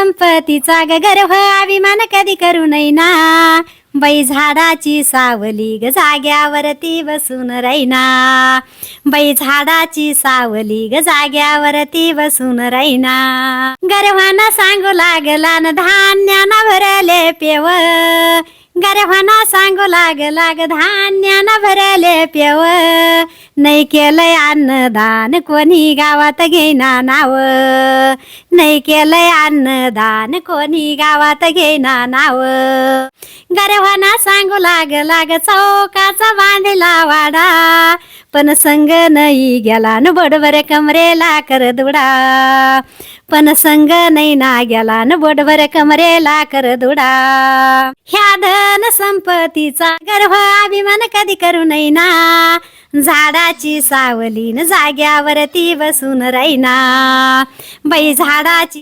संपत्तीचा ग गर्भ अभिमान कधी करू नये ना बाई झाडाची सावली ग जाग्यावरती बसून राहीना बाई झाडाची सावली ग जाग्यावरती बसून राहीना गर्भाना सांगू लागला न धान्याना भरले पेव. गर्भाना सांगू लाग लाग धान्याना भरले पेव. नाही केलंय अन्नदान कोणी गावात घेना नाव. नाही केलंय अन्नदान कोणी गावात घेना नाव. गर्भाना सांगू लाग लाग चौकाचा बांधला वाडा. पण संग नाही गेला न बडबर कमरेला कर दुडा पण संग नाही ना गेला न बडबर कमरेला कर दुडा ह्या धन संपत्तीचा गर्भ अभिमान कधी करू नाही ना झाडाची सावली न जाग्यावरती बसून राहीना बाई झाडाची